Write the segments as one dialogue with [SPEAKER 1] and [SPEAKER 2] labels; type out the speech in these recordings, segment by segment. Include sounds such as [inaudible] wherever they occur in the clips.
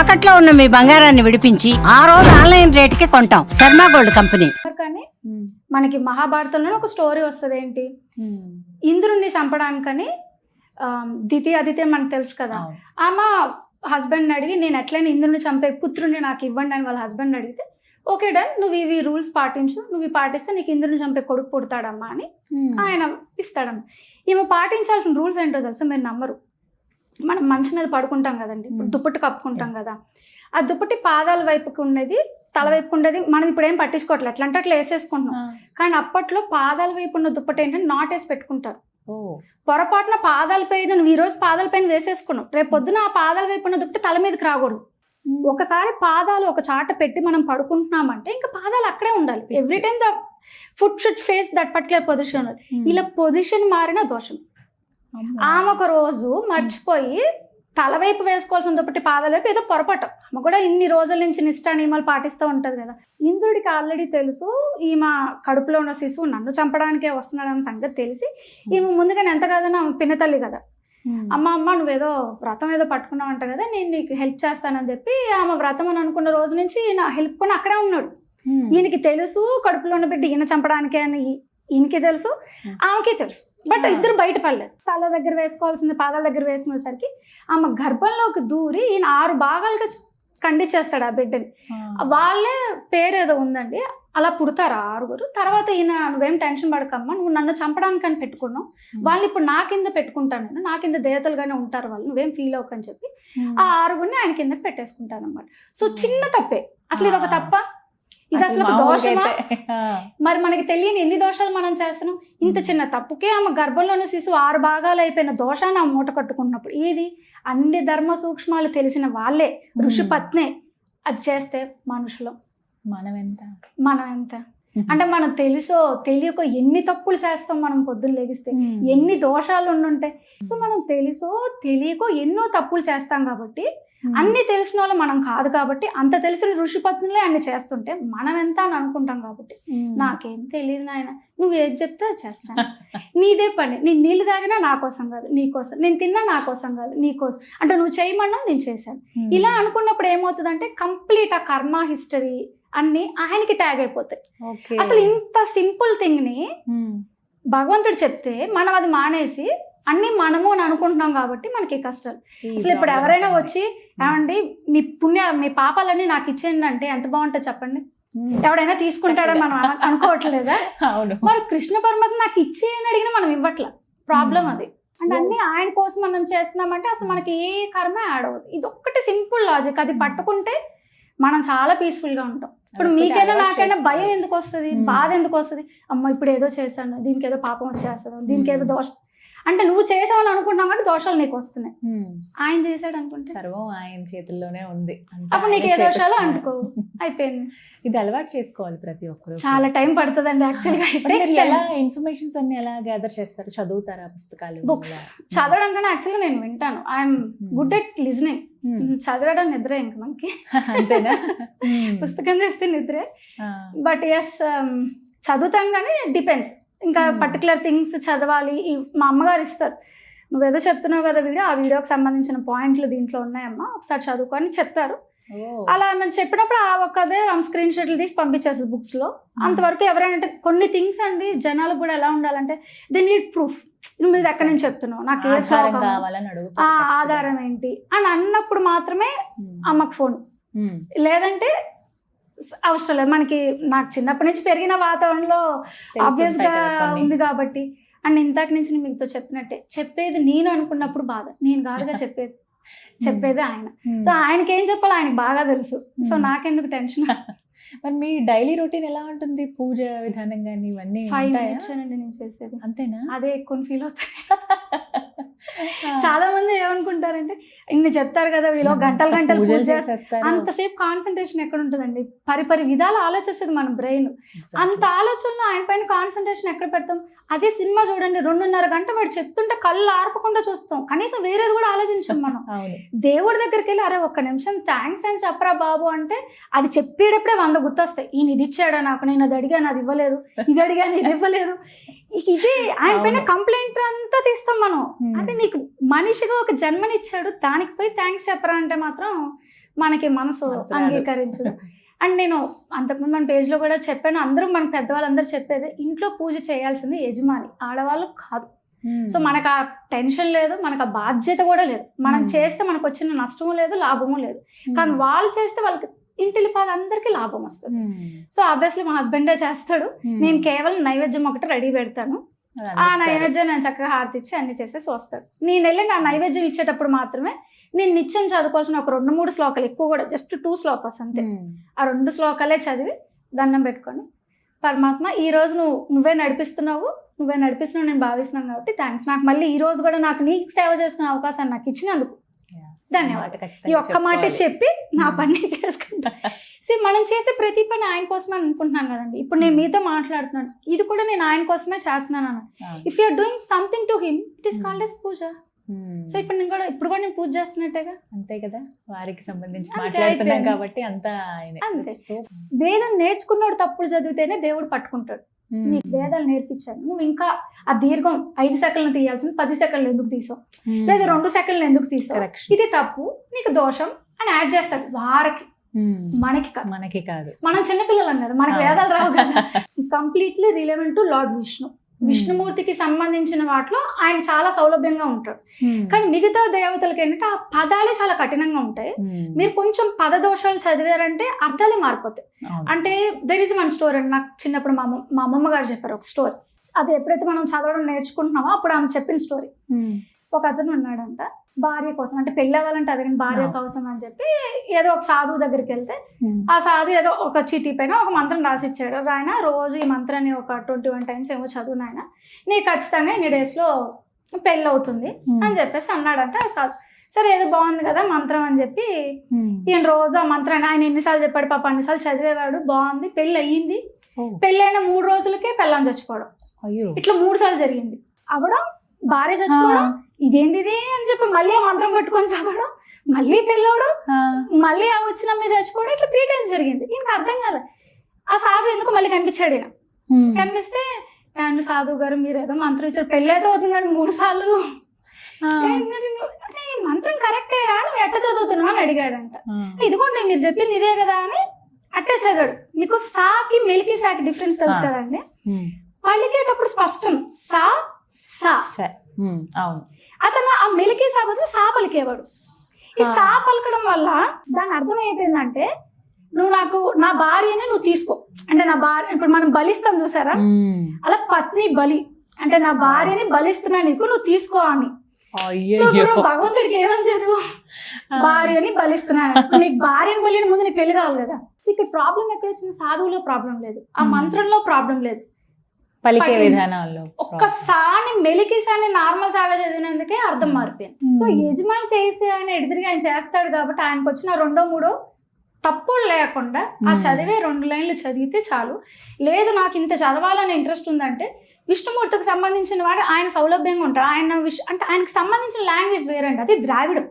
[SPEAKER 1] తాకట్లో ఉన్న మీ బంగారాన్ని విడిపించి ఆ రోజు ఆన్లైన్ రేటుకి కొంటాం. Sharma gold company.
[SPEAKER 2] కానీ మనకి మహాభారతంలో ఒక స్టోరీ వస్తుంది ఏంటి ఇంద్రుణ్ణి చంపడానికని దితి అదితే మనకు తెలుసు కదా. ఆమె హస్బెండ్ అడిగి నేను ఎట్లయినా ఇంద్రుని చంపే పుత్రుడిని నాకు ఇవ్వండి అని వాళ్ళ హస్బెండ్ అడిగితే ఓకే డన్ నువ్వు ఇవి రూల్స్ పాటించు నువ్వు ఇవి పాటిస్తే నీకు ఇంద్రుని చంపే కొడుకు పుడతాడమ్మా అని ఆయన ఇస్తాడమ్మా. ఈమె పాటించాల్సిన రూల్స్ ఏంటో తెలుసా? మీరు నమ్మరు. మనం మంచి మీద పడుకుంటాం కదండి. దుప్పటి కప్పుకుంటాం కదా. ఆ దుప్పటి పాదాల వైపుకి ఉండేది తల వైపుకి ఉండేది. మనం ఇప్పుడు ఏం పట్టించుకోవట్లేదు. ఎట్లా అంటే అట్లా వేసేసుకుంటున్నాం. కానీ అప్పట్లో పాదాల వైపు ఉన్న దుప్పటి ఏంటంటే నాట్ వేసి పెట్టుకుంటారు. పొరపాటున పాదాల పైన నువ్వు ఈ రోజు పాదాల పైన వేసేసుకున్నావు. రేపు పొద్దున ఆ పాదాల వైపు ఉన్న దుప్పటి తల మీదకి రాకూడదు. ఒకసారి పాదాలు ఒక చాట పెట్టి మనం పడుకుంటున్నామంటే ఇంకా పాదాలు అక్కడే ఉండాలి. Every time the foot should face that particular position ఇలా పొజిషన్ మారిన దోషం. ఆమె ఒక రోజు మర్చిపోయి తల వైపు వేసుకోవాల్సిన దుప్పటి పాదాల వైపు ఏదో పొరపాటు. ఆమె కూడా ఇన్ని రోజుల నుంచి నిష్ఠా నియమాలు పాటిస్తూ ఉంటది కదా. ఇంద్రుడికి ఆల్రెడీ తెలుసు ఈమె కడుపులో ఉన్న శిశువు నన్ను చంపడానికే వస్తున్నాడన్న సంగతి తెలిసి ఈమె ముందుగా ఎంత కాదన్నా ఆమె పిన్నతల్లి కదా. అమ్మ అమ్మ నువ్వేదో వ్రతం ఏదో పట్టుకున్నావు అంట కదా నేను నీకు హెల్ప్ చేస్తానని చెప్పి ఆమె వ్రతం అని అనుకున్న రోజు నుంచి నా హెల్ప్ కొని అక్కడే ఉన్నాడు. ఈయనకి తెలుసు కడుపులో ఉన్న బిడ్డ ఈయన చంపడానికి అని ఈయనకి తెలుసు ఆమెకి తెలుసు. బట్. ఇద్దరు బయట పడలేదు తల దగ్గర వేసుకోవాల్సింది పాదాల దగ్గర వేసుకునేసరికి ఆమె గర్భంలోకి దూరి ఈయన ఆరు భాగాలుగా ఖండించేస్తాడు ఆ బిడ్డని. వాళ్ళే పేరు ఏదో ఉందండి అలా పుడతారు ఆ ఆరుగురు. తర్వాత ఈయన నువ్వేం టెన్షన్ పడకమ్మా నువ్వు నన్ను చంపడానికి అని పెట్టుకున్నావు. వాళ్ళు ఇప్పుడు నా కింద పెట్టుకుంటాను నేను నా కింద దేవతలుగానే ఉంటారు వాళ్ళు నువ్వేం ఫీల్ అవ్వకని చెప్పి ఆ ఆరుగురిని ఆయన కిందకి పెట్టేసుకుంటాను అనమాట సో చిన్న తప్పే. అసలు ఇది ఒక. తప్ప? ఇది అసలు దోషమా? [laughs] మరి మనకి తెలియని ఎన్ని దోషాలు మనం చేస్తున్నాం? ఇంత చిన్న తప్పుకే ఆమె గర్భంలోని శిశువు ఆరు భాగాలు అయిపోయిన దోషాన్ని ఆమె మూట కట్టుకున్నప్పుడు ఏది? అన్ని ధర్మ సూక్ష్మాలు తెలిసిన వాళ్ళే ఋషి పత్నే. అది చేస్తే మనుషులు.
[SPEAKER 3] మనం ఎంత?
[SPEAKER 2] మనం ఎంత అంటే మనం తెలుసో తెలియకో ఎన్ని తప్పులు చేస్తాం మనం పొద్దున్న లెగిస్తే? ఎన్ని దోషాలు ఉండుంటాయి సో మనం తెలుసో తెలియకో ఎన్నో తప్పులు చేస్తాం కాబట్టి అన్ని తెలిసిన వాళ్ళు మనం కాదు కాబట్టి అంత తెలిసిన ఋషి పత్నులే అన్ని చేస్తుంటే మనం ఎంత అని అనుకుంటాం కాబట్టి నాకేం తెలియదు నాయన. నువ్వు ఏది చెప్తే చేస్తాను. [laughs] నీదే పని. నేను నీళ్ళు తాగినా నా కోసం కాదు. నీ కోసం. నేను తిన్నా నా కోసం కాదు. నీ కోసం. అంటే నువ్వు చేయమన్నా నేను చేశాను. ఇలా అనుకున్నప్పుడు ఏమవుతుందంటే కంప్లీట్ ఆ కర్మ హిస్టరీ అన్ని ఆయనకి ట్యాగ్ అయిపోతాయి. అసలు ఇంత సింపుల్ థింగ్ని భగవంతుడు చెప్తే మనం అది మానేసి అన్ని మనము అని అనుకుంటున్నాం కాబట్టి మనకి కష్టాలు. అసలు ఇప్పుడు ఎవరైనా వచ్చి ఏమండి మీ పుణ్య మీ పాపాలన్నీ నాకు ఇచ్చేయండి అంటే ఎంత బాగుంటుంది చెప్పండి? ఎవడైనా తీసుకుంటాడని మనం అన- అనుకోవట్లేదా? [laughs]
[SPEAKER 3] అవును.
[SPEAKER 2] మరి కృష్ణ పరమాత్మ నాకు ఇచ్చేయని అడిగినా మనం ఇవ్వట్ల. ప్రాబ్లం అది. అంటే అన్ని ఆయన కోసం మనం చేస్తున్నామంటే అసలు మనకి ఏ కర్మ యాడ్ అవ్వదు. ఇది ఒక్కటి సింపుల్ లాజిక్. అది పట్టుకుంటే మనం చాలా పీస్ఫుల్గా ఉంటాం. ఇప్పుడు మీకైనా నాకైనా. భయం ఎందుకు వస్తుంది. బాధ ఎందుకు వస్తుంది? అమ్మ ఇప్పుడు ఏదో చేశాను. దీనికి ఏదో పాపం వచ్చేస్తాను దీనికి ఏదో దోషం. అంటే నువ్వు చేసావని అనుకుంటున్నావు కాబట్టి దోషాలు నీకు వస్తున్నాయి. ఆయన చేశాడు అనుకుంటే
[SPEAKER 3] సర్వం ఆయన చేతుల్లోనే ఉంది.
[SPEAKER 2] అప్పుడు నీకు ఏ దోషాలు. అంటుకో అయిపోయింది.
[SPEAKER 3] ఇది అలవాటు చేసుకోవాలి ప్రతి ఒక్కరు.
[SPEAKER 2] చాలా టైం పడుతుందండి యాక్చువల్గా
[SPEAKER 3] ఎలా ఇన్ఫర్మేషన్స్ అన్ని ఎలా గ్యాదర్ చేస్తారు? చదువుతారా పుస్తకాలు?
[SPEAKER 2] బుక్స్? చదవడం కన్నా యాక్చువల్గా నేను వింటాను. ఐఎమ్. Good at listening. చదవడం నిద్రే ఇంక మనకి.
[SPEAKER 3] అంతేనా? [laughs] Hmm.
[SPEAKER 2] పుస్తకం చేస్తే నిద్రే. బట్ ఎస్ చదువుతాం కానీ డిపెండ్స్ ఇంకా
[SPEAKER 3] Hmm.
[SPEAKER 2] పర్టికులర్ థింగ్స్ చదవాలి. ఈ మా అమ్మగారు ఇస్తారు. నువ్వేదో చెప్తున్నావు కదా వీడియో ఆ వీడియోకి సంబంధించిన పాయింట్లు దీంట్లో ఉన్నాయమ్మా. ఒకసారి చదువుకొని చెప్తారు. అలా మనం చెప్పినప్పుడు ఆ ఒక్కదే ఆమె స్క్రీన్ షాట్లు తీసి పంపించేస్తుంది బుక్స్లో. అంతవరకు ఎవరైనా అంటే కొన్ని థింగ్స్ అండి జనాలకు కూడా ఎలా ఉండాలంటే దే నీడ్ ప్రూఫ్ నువ్వు ఇది ఎక్కడి నుంచి చెప్తున్నావు? నాకు ఏ
[SPEAKER 3] ఆధారం
[SPEAKER 2] ఆ ఏంటి? అని అన్నప్పుడు మాత్రమే
[SPEAKER 3] Hmm.
[SPEAKER 2] అమ్మకు ఫోన్
[SPEAKER 3] Hmm.
[SPEAKER 2] లేదంటే అవసరం లేదు. మనకి నాకు చిన్నప్పటి నుంచి పెరిగిన వాతావరణంలో
[SPEAKER 3] ఆబ్వియస్గా.
[SPEAKER 2] ఉంది కాబట్టి. అండ్ ఇంతకు నుంచి నేను మీతో చెప్పినట్టే చెప్పేది నేను అనుకున్నప్పుడు బాధ. నేను కాదుగా చెప్పేది. [laughs] చెప్పేది ఆయన. సో ఆయనకి ఏం చెప్పాలో ఆయనకి బాగా తెలుసు. సో. నాకెందుకు టెన్షన్ [laughs]
[SPEAKER 3] మరి మీ డైలీ రొటీన్ ఎలా ఉంటుంది? పూజ విధానం కానీ ఇవన్నీ
[SPEAKER 2] ఫైవ్? మినిట్స్ అండి నేను చేసేది.
[SPEAKER 3] అంతేనా?
[SPEAKER 2] అదే ఎక్కువ ఫీల్ అవుతాయి [laughs] చాలా మంది ఏమనుకుంటారంటే ఇన్ని చెప్తారు కదా వీళ్ళు గంటలు గంటలు పూజ చేస్తారు. అంతసేపు కాన్సన్ట్రేషన్ ఎక్కడ ఉంటుందండి పరి పరి విధాలు ఆలోచిస్తుంది మన బ్రెయిన్. అంత ఆలోచనలో ఆయన పైన కాన్సన్ట్రేషన్ ఎక్కడ పెడతాం? అదే సినిమా చూడండి రెండున్నర గంట వాడు చెప్తుంటే కళ్ళు ఆర్పకుండా చూస్తాం. కనీసం వేరేది కూడా ఆలోచించాం మనం. [laughs] దేవుడి దగ్గరికి వెళ్ళి అరే ఒక్క నిమిషం థ్యాంక్స్ అని చెప్పరా బాబు అంటే అది చెప్పేటప్పుడే వంద గుర్తొస్తాయి. ఈయన ఇది ఇచ్చాడా నాకు? నేను అది అడిగాను అది ఇవ్వలేదు. ఇది అడిగాను ఇది ఇవ్వలేదు. ఇదే ఆయన పైన. కంప్లైంట్ అంతా తీస్తాం మనం. అంటే నీకు మనిషిగా ఒక జన్మనిచ్చాడు దానికి పోయి థ్యాంక్స్ చెప్పరా అంటే మాత్రం మనకి మనసు. అంగీకరించదు అండ్ నేను అంతకుముందు మన పేజ్లో కూడా చెప్పాను అందరూ మన పెద్దవాళ్ళందరూ చెప్పేది ఇంట్లో పూజ చేయాల్సింది యజమాని ఆడవాళ్ళు కాదు సో మనకు ఆ టెన్షన్ లేదు మనకు ఆ బాధ్యత కూడా లేదు మనం. చేస్తే మనకు వచ్చిన నష్టము లేదు లాభము లేదు కానీ వాళ్ళు చేస్తే వాళ్ళకి ఇంటిలి అందరికీ లాభం వస్తుంది. సో ఆబ్వియస్లీ మా హస్బెండే చేస్తాడు. నేను కేవలం నైవేద్యం ఒకటి రెడీ పెడతాను. ఆ నైవేద్యం నేను చక్కగా హారతి ఇచ్చి అన్ని చేసేసి వస్తాను నేను వెళ్ళి నా నైవేద్యం ఇచ్చేటప్పుడు మాత్రమే నేను నిత్యం చదువుకోవాల్సిన ఒక రెండు మూడు శ్లోకాలు ఎక్కువ కూడా జస్ట్ టూ శ్లోకాస్ అంతే. ఆ రెండు శ్లోకాలే చదివి దండం పెట్టుకొని పరమాత్మ ఈ రోజు నువ్వు నువ్వే నడిపిస్తున్నావు నువ్వే నడిపిస్తున్నావు నేను భావిస్తున్నాను కాబట్టి థ్యాంక్స్ నాకు మళ్ళీ ఈ రోజు కూడా నాకు నీకు సేవ చేసుకునే అవకాశాన్ని నాకు ఇచ్చినందుకు ధన్యవాదాలు. ఈ ఒక్క మాట చెప్పి నా పని చేసుకుంటా. సో మనం చేసే ప్రతి పని ఆయన కోసమే అనుకుంటున్నాను కదండి. ఇప్పుడు నేను మీతో మాట్లాడుతున్నాను. ఇది కూడా నేను ఆయన కోసమే చేస్తున్నాను if you're doing something to him it is called as puja. So ఇప్పుడు నేను కూడా ఇప్పుడు కూడా నేను పూజ చేస్తున్నట్టేగా?
[SPEAKER 3] అంతే కదా వారికి సంబంధించి మాట్లాడుతున్నాం. కాబట్టి అంతా
[SPEAKER 2] వేదం నేర్చుకున్నోడు తప్పులు చదివితేనే దేవుడు పట్టుకుంటాడు. నీకు వేదాలు నేర్పించాను. నువ్వు ఇంకా ఆ దీర్ఘం ఐదు సెకండ్లు తీయాల్సింది పది సెకండ్లు ఎందుకు తీసావు. లేదా రెండు సెకండ్లు ఎందుకు తీసావు. ఇది తప్పు నీకు దోషం అని యాడ్ చేస్తాడు వారికి. మనకి కాదు.
[SPEAKER 3] మనకి కాదు.
[SPEAKER 2] మనం చిన్నపిల్లలం కదా మనకి. వేదాలు రావు కదా. Completely relevant to lord Vishnu విష్ణుమూర్తికి సంబంధించిన వాటిలో ఆయన చాలా సౌలభ్యంగా ఉంటాడు
[SPEAKER 3] Hmm.
[SPEAKER 2] కానీ మిగతా దేవతలకి ఏంటంటే ఆ పదాలే చాలా కఠినంగా ఉంటాయి
[SPEAKER 3] Hmm.
[SPEAKER 2] మీరు కొంచెం పద దోషాలు చదివారంటే అర్థాలే మారిపోతాయి. అంటే దెర్ ఇస్ మన స్టోరీ అండి నాకు చిన్నప్పుడు మా మా అమ్మమ్మ గారు చెప్పారు ఒక స్టోరీ అది ఎప్పుడైతే మనం చదవడం నేర్చుకుంటున్నామో అప్పుడు ఆమె చెప్పిన స్టోరీ
[SPEAKER 3] Hmm.
[SPEAKER 2] ఒక అతను ఉన్నాడంట భార్య కోసం అంటే పెళ్ళి అవ్వాలంటే అదే భార్య. కోసం అని చెప్పి ఏదో ఒక సాధువు దగ్గరికి వెళ్తే. ఆ సాధు ఏదో ఒక చీటీ పైన ఒక మంత్రం రాసి ఇచ్చాడు ఆయన రోజు ఈ మంత్రాన్ని ఒక ట్వంటీ వన్ టైమ్స్ ఏమో చదువు నాయన నీకు ఖచ్చితంగా ఇన్ని డేస్లో పెళ్ళి అవుతుంది. అని చెప్పేసి అన్నాడంట ఆ సాధు సరే ఏదో బాగుంది కదా మంత్రం అని చెప్పి. ఈయన రోజు ఆ మంత్రాన్ని ఆయన ఎన్నిసార్లు చెప్పాడు పాప అన్నిసార్లు చదివేవాడు బాగుంది పెళ్ళి అయ్యింది. పెళ్ళైన మూడు రోజులకే పెళ్ళని చచ్చిపోవడం ఇట్లా మూడు సార్లు జరిగింది అవడం భార్య చచ్చిపోవడం ఇదేంటి ఇది అని చెప్పి మళ్ళీ మంత్రం పెట్టుకొని చదవడం మళ్ళీ
[SPEAKER 3] Ah.
[SPEAKER 2] మళ్ళీ ఆ వచ్చిన మీద చచ్చిపోవడం ఇట్లా త్రీ టైమ్స్ జరిగింది ఇంకా అర్థం కాదు ఆ సాధు ఎందుకు మళ్ళీ కనిపించాడు ఈయన. కనిపిస్తే అండ్ సాధువు గారు మీరు ఏదో మంత్రం ఇచ్చారు పెళ్ళి అయితే అవుతుంది కానీ మూడు సార్లు. అంటే మంత్రం కరెక్టే రా నువ్వు ఎట్ట చదువుతున్నావు అని అడిగాడంట. ఇదిగోండి మీరు చెప్పింది ఇదే కదా అని అట్టే చదివాడు మీకు సాకి మెలికి సాకి డిఫరెన్స్ తెలుసు. కదండి. పలికేటప్పుడు స్పష్టం సా సా.
[SPEAKER 3] అవును.
[SPEAKER 2] అతను ఆ మెలికి సా బదులు సా పలికేవాడు. ఈ. సా పలకడం వల్ల దాని అర్థం అయిపోయిందంటే నువ్వు నాకు నా భార్యని నువ్వు తీసుకో. అంటే నా భార్య ఇప్పుడు మనం బలిస్తాం చూసారా. అలా పత్ని బలి. అంటే నా భార్యని బలిస్తున్నా నీకు నువ్వు తీసుకో అని. భగవంతుడికి ఏమని చదువు. భార్యని బలిస్తున్నాను నీకు భార్యని బలిని ముందు నీకు పెళ్ళి కావాలి కదా. ఇక్కడ ప్రాబ్లం ఎక్కడ వచ్చింది? సాధువులో ప్రాబ్లం లేదు. ఆ. మంత్రంలో ప్రాబ్లం లేదు.
[SPEAKER 3] పలికే విధానాల్లో
[SPEAKER 2] ఒక్క సాని మెలికి సాని నార్మల్ సాగా చదివినందుకే అర్థం మారిపోయింది. సో యజమాని చేసి ఆయన ఎడిదిరిగి ఆయన చేస్తాడు కాబట్టి ఆయనకు వచ్చిన రెండో మూడో తప్పులు లేకుండా ఆ. చదివే రెండు లైన్లు చదివితే చాలు. లేదు నాకు ఇంత చదవాలని ఇంట్రెస్ట్ ఉందంటే విష్ణుమూర్తికి సంబంధించిన వాడు ఆయన సౌలభ్యంగా ఉంటాడు. ఆయన విష్ అంటే ఆయనకు సంబంధించిన లాంగ్వేజ్ వేరండి. అది ద్రావిడం.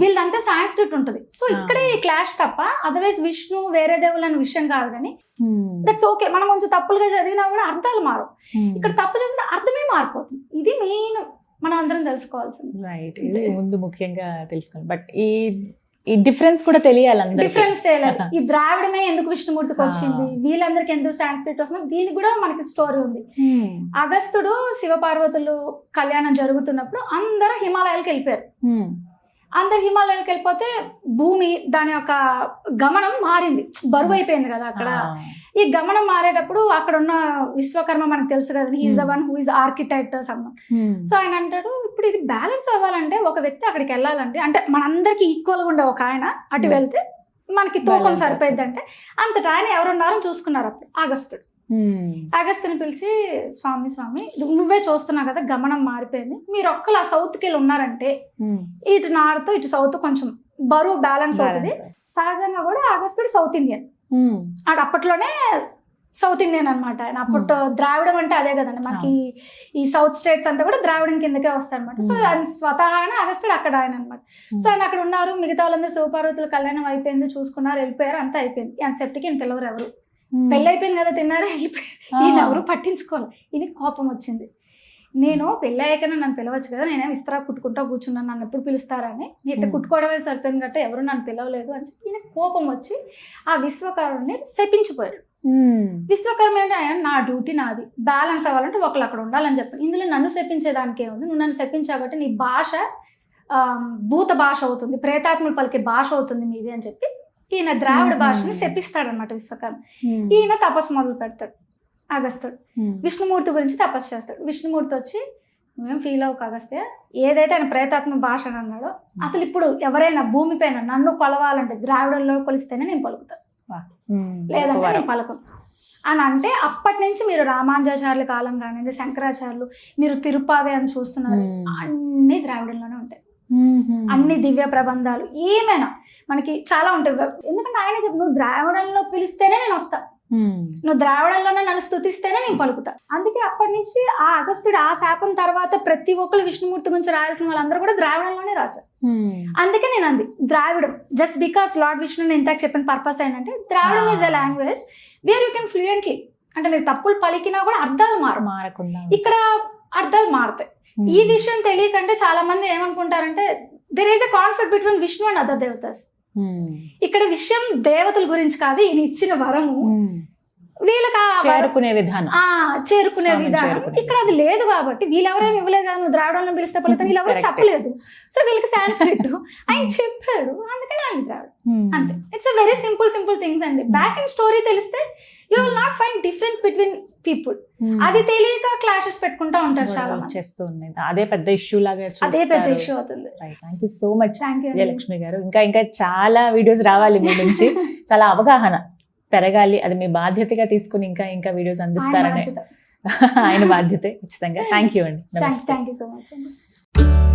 [SPEAKER 2] వీళ్ళదంతా సాంస్క్రిట్ ఉంటుంది. సో ఇక్కడే ఈ క్లాష్ తప్ప అదర్వైజ్ విష్ణు వేరే దేవుళ్ళు అనే విషయం కాదు కానీ
[SPEAKER 3] Hmm.
[SPEAKER 2] దట్స్ ఓకే మనం కొంచెం తప్పులుగా చదివినా కూడా అర్థాలు మారు
[SPEAKER 3] Hmm.
[SPEAKER 2] ఇక్కడ తప్పు చదివితే అర్థమే మారిపోతుంది. ఇది మెయిన్ మనం అందరం తెలుసుకోవాల్సింది.
[SPEAKER 3] రైట్ ఇది ముందు ముఖ్యంగా తెలుసుకోవాలి. బట్ ఈ ఈ డిఫరెన్స్ కూడా తెలియాలి
[SPEAKER 2] డిఫరెన్స్ తెలియదు [laughs] ఈ ద్రావిడమే ఎందుకు విష్ణుమూర్తికి వచ్చింది? వీళ్ళందరికీ ఎందుకు సాంస్క్రిట్ వస్తుంది? దీనికి కూడా మనకి స్టోరీ ఉంది.
[SPEAKER 3] Hmm.
[SPEAKER 2] అగస్తుడు శివపార్వతులు కళ్యాణం జరుగుతున్నప్పుడు అందరూ హిమాలయాలకు వెళ్ళిపోయారు.
[SPEAKER 3] Hmm.
[SPEAKER 2] అందరు హిమాలయాలకు వెళ్ళిపోతే భూమి దాని యొక్క గమనం మారింది. బరువు అయిపోయింది కదా అక్కడ. ఈ గమనం మారేటప్పుడు అక్కడ ఉన్న విశ్వకర్మ మనకు తెలుసు కదా he is the one who is architect summon. So ఆయన అంటాడు ఇప్పుడు ఇది బ్యాలెన్స్ అవ్వాలంటే ఒక వ్యక్తి అక్కడికి వెళ్ళాలంటే అంటే మనందరికి ఈక్వల్గా ఉండే ఒక ఆయన అటు
[SPEAKER 3] Hmm.
[SPEAKER 2] వెళ్తే మనకి తూకం
[SPEAKER 3] Balance
[SPEAKER 2] సరిపోయింది అంటే అంతటా ఆయన ఎవరున్నారో చూసుకున్నారు అప్పుడు. ఆగస్తుడు. ఆగస్తుని పిలిచి స్వామి స్వామి నువ్వే చూస్తున్నావు కదా గమనం మారిపోయింది. మీరు ఒక్కలా సౌత్కి వెళ్ళి ఉన్నారంటే. ఇటు నార్త్ ఇటు సౌత్ కొంచెం బరువు బ్యాలెన్స్ అవుతుంది. సహజంగా కూడా ఆగస్తుడు సౌత్ ఇండియన్. ఆడ అప్పట్లోనే సౌత్ ఇండియన్ అనమాట ఆయన అప్పట్లో ద్రావిడం అంటే అదే కదండి. మనకి ఈ సౌత్ స్టేట్స్ అంతా కూడా ద్రావిడం కిందకే వస్తాయి అనమాట సో. ఆయన స్వతహానే అగస్తుడు అక్కడ ఆయన అనమాట సో ఆయన అక్కడ ఉన్నారు. మిగతా వాళ్ళందరూ శివపార్వతుల కళ్యాణం అయిపోయింది చూసుకున్నారు వెళ్ళిపోయారు అంతా అయిపోయింది. ఆయన సెప్ట్కి పిలవరు ఎవరు? పెళ్ళి అయిపోయింది కదా తిన్నారా. ఈయన ఎవరు పట్టించుకోవాలి. ఈయన కోపం వచ్చింది. నేను పెళ్ళి అయ్యాకనే నన్ను పిలవచ్చు కదా నేనేం ఇస్తరా కుట్టుకుంటా కూర్చున్నాను నన్ను ఎప్పుడు పిలుస్తారని నేను ఇట్లా. కుట్టుకోవడమే సరిపోయింది గట్ట ఎవరు నన్ను పిలవలేదు అని చెప్పి ఈయన కోపం వచ్చి ఆ విశ్వకర్మని శపించిపోయాడు. విశ్వకర్మ అంటే ఆయన నా డ్యూటీ నాది. బ్యాలెన్స్ అవ్వాలంటే ఒకళ్ళు అక్కడ ఉండాలని చెప్పి ఇందులో నన్ను శపించేదానికి ఏముంది నువ్వు నన్ను శపించాబట్టి నీ భాష ఆ, భూత భాష అవుతుంది. ప్రేతాత్మలు పలికే భాష అవుతుంది మీది అని చెప్పి ఈయన ద్రావిడ. భాషని శపిస్తాడనమాట విశ్వకర్మ. ఈయన తపస్సు మొదలు పెడతాడు. అగస్తాడు విష్ణుమూర్తి గురించి తపస్సు చేస్తాడు. విష్ణుమూర్తి వచ్చి నువ్వేం ఫీల్ అవ్వకు అగస్త్య ఏదైతే ఆయన ప్రేతాత్మ భాష అని అన్నాడో అసలు ఇప్పుడు ఎవరైనా భూమిపైన నన్ను కొలవాలంటే ద్రావిడంలో కొలిస్తేనే నేను పలుకుతాను లేదంటే నేను పలకను. అని అంటే అప్పటి నుంచి మీరు రామానుజాచార్యుల కాలం కానివ్వండి శంకరాచార్యులు మీరు తిరుపావే అని చూస్తున్నారు. అన్ని ద్రావిడంలోనే ఉంటాయి. అన్ని దివ్య ప్రబంధాలు ఏమైనా మనకి చాలా ఉంటాయి. ఎందుకంటే ఆయన చెప్పు నువ్వు ద్రావిడంలో పిలిస్తేనే నేను వస్తా. నువ్వు ద్రావిడంలోనే నన్ను స్థుతిస్తేనే నేను పలుకుతా. అందుకే అప్పటి నుంచి ఆ అగస్త్యుడు ఆ శాపం తర్వాత ప్రతి ఒక్కరు విష్ణుమూర్తి గురించి రాయాల్సిన వాళ్ళందరూ కూడా ద్రావిడంలోనే రాశారు. అందుకే నేను అంది Dravidam just because lord Vishnu నేను ఇంతకు చెప్పిన పర్పస్ ఏంటంటే Dravidam is a language where you can fluently అంటే మీరు తప్పులు పలికినా కూడా అర్థాలు మారు
[SPEAKER 3] మారకుండా.
[SPEAKER 2] ఇక్కడ అర్థాలు మారుతాయి. ఈ విషయం తెలియకంటే చాలా మంది ఏమనుకుంటారంటే there is a conflict between Vishnu and other దేవతస్ ఇక్కడ విషయం దేవతల గురించి కాదు ఈయన ఇచ్చిన వరము. వీళ్ళకి ఆ వరం-
[SPEAKER 3] చేరుకునే విధానం.
[SPEAKER 2] ఆ చేరుకునే విధానం. ఇక్కడ అది లేదు కాబట్టి వీళ్ళెవరేమి ఇవ్వలేదు కదా నువ్వు ద్రావిడంలో పిలిస్తే ఫలితం వీళ్ళెవరు
[SPEAKER 3] Correct.
[SPEAKER 2] చెప్పలేదు. సో వీళ్ళకి సాంస్క్రిట్ [laughs] ఆయన చెప్పాడు అందుకని ఆయన ద్రావిడ అంతే. It's a very simple simple things అండి. బ్యాక్ అండ్ స్టోరీ తెలిస్తే you will not find difference between people అది తెలియక క్లాషెస్ పెట్టుకుంటా ఉంటారు చాలా
[SPEAKER 3] చేస్తూ ఉన్నాయి అదే పెద్ద ఇష్యూ లాగా
[SPEAKER 2] అదే పెద్ద ఇష్యూ అవుతుంది.
[SPEAKER 3] Thank you so much
[SPEAKER 2] thank you
[SPEAKER 3] Vijayalakshmi garu. ఇంకా ఇంకా చాలా వీడియోస్ రావాలి మీ నుంచి. [laughs] చాలా అవగాహన పెరగాలి. అది మీ బాధ్యతగా తీసుకుని ఇంకా ఇంకా వీడియోస్ అందిస్తారనే [laughs] ఆయన బాధ్యతే. ఖచ్చితంగా. థ్యాంక్ యూ అండి
[SPEAKER 2] థ్యాంక్ యూ సో మచ్ అండి